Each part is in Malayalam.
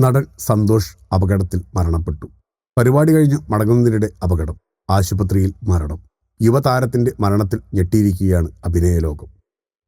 നടൻ സന്തോഷ് അപകടത്തിൽ മരണപ്പെട്ടു. പരിപാടി കഴിഞ്ഞ് മടങ്ങുന്നതിനിടെ അപകടം. ആശുപത്രിയിൽ മരണം. യുവതാരത്തിന്റെ മരണത്തിൽ ഞെട്ടിയിരിക്കുകയാണ് അഭിനയലോകം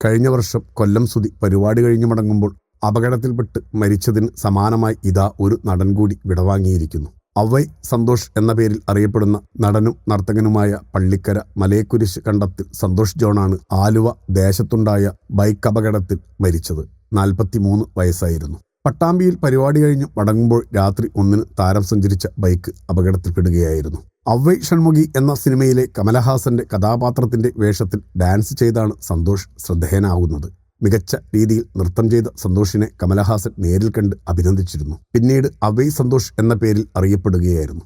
കഴിഞ്ഞ വർഷം കൊല്ലം സുതി പരിപാടി കഴിഞ്ഞു മടങ്ങുമ്പോൾ അപകടത്തിൽപ്പെട്ട് മരിച്ചതിന് സമാനമായി ഇതാ ഒരു നടൻ കൂടി വിടവാങ്ങിയിരിക്കുന്നു. അവൈ സന്തോഷ് എന്ന പേരിൽ അറിയപ്പെടുന്ന നടനും നർത്തകനുമായ പള്ളിക്കര മലയക്കുരിശ് കണ്ടത്തിൽ സന്തോഷ് ജോണാണ് ആലുവ ദേശത്തുണ്ടായ ബൈക്ക് അപകടത്തിൽ മരിച്ചത്. നാൽപ്പത്തിമൂന്ന് വയസ്സായിരുന്നു. പട്ടാമ്പിയിൽ പരിപാടി കഴിഞ്ഞ് മടങ്ങുമ്പോൾ രാത്രി ഒന്നിന് താരം സഞ്ചരിച്ച ബൈക്ക് അപകടത്തിൽപ്പെടുകയായിരുന്നു. അവൈ ഷൺമുഖി എന്ന സിനിമയിലെ കമലഹാസന്റെ കഥാപാത്രത്തിന്റെ വേഷത്തിൽ ഡാൻസ് ചെയ്താണ് സന്തോഷ് ശ്രദ്ധേയനാകുന്നത്. മികച്ച രീതിയിൽ നൃത്തം ചെയ്ത സന്തോഷിനെ കമലഹാസൻ നേരിൽ കണ്ട് അഭിനന്ദിച്ചിരുന്നു. പിന്നീട് അവൈ സന്തോഷ് എന്ന പേരിൽ അറിയപ്പെടുകയായിരുന്നു.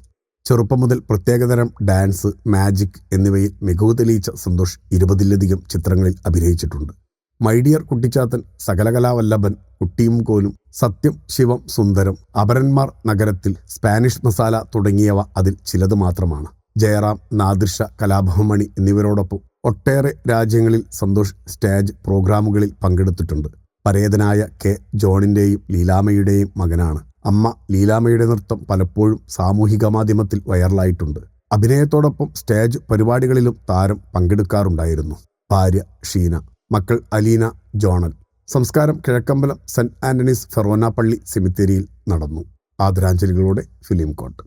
ചെറുപ്പം മുതൽ പ്രത്യേകതരം ഡാൻസ് മാജിക് എന്നിവയിൽ മികവ് തെളിയിച്ച സന്തോഷ് ഇരുപതിലധികം ചിത്രങ്ങളിൽ അഭിനയിച്ചിട്ടുണ്ട്. മൈഡിയർ കുട്ടിച്ചാത്തൻ സകലകലാവല്ലഭൻ കുട്ടിയും കോലും സത്യം ശിവം സുന്ദരം അപരന്മാർ നഗരത്തിൽ സ്പാനിഷ് മസാല തുടങ്ങിയവ അതിൽ ചിലത് മാത്രമാണ്. ജയറാം നാദിർഷ കലാഭവമണി എന്നിവരോടൊപ്പം ഒട്ടേറെ രാജ്യങ്ങളിൽ സന്തോഷ് സ്റ്റേജ് പ്രോഗ്രാമുകളിൽ പങ്കെടുത്തിട്ടുണ്ട്. പരേതനായ കെ. ജോണിന്റെയും ലീലാമയുടെയും മകനാണ്. അമ്മ ലീലാമയുടെ നൃത്തം പലപ്പോഴും സാമൂഹിക മാധ്യമത്തിൽ വൈറലായിട്ടുണ്ട്. അഭിനയത്തോടൊപ്പം സ്റ്റേജ് പരിപാടികളിലും താരം പങ്കെടുക്കാറുണ്ടായിരുന്നു. ഭാര്യ ഷീന. മക്കൾ അലീന ജോണൽ. സംസ്കാരം കിഴക്കമ്പലം സെന്റ് ആന്റണീസ് ഫെറോന പള്ളി സെമിത്തേരിയിൽ നടന്നു. ആദരാഞ്ജലികളോടെ ഫിലിം കോട്ട്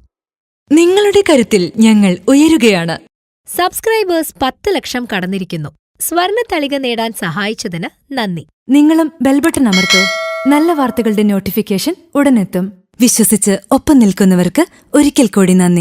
നിങ്ങളുടെ കരുത്തിൽ ഞങ്ങൾ ഉയരുകയാണ്. സബ്സ്ക്രൈബേഴ്സ് പത്ത് ലക്ഷം കടന്നിരിക്കുന്നു. സ്വർണ തളിക നേടാൻ സഹായിച്ചതിന് നന്ദി. നിങ്ങളും ബെൽബട്ടൺ അമർത്തോ. നല്ല വാർത്തകളുടെ നോട്ടിഫിക്കേഷൻ ഉടനെത്തും. വിശ്വസിച്ച് ഒപ്പം നിൽക്കുന്നവർക്ക് ഒരിക്കൽ കൂടി നന്ദി.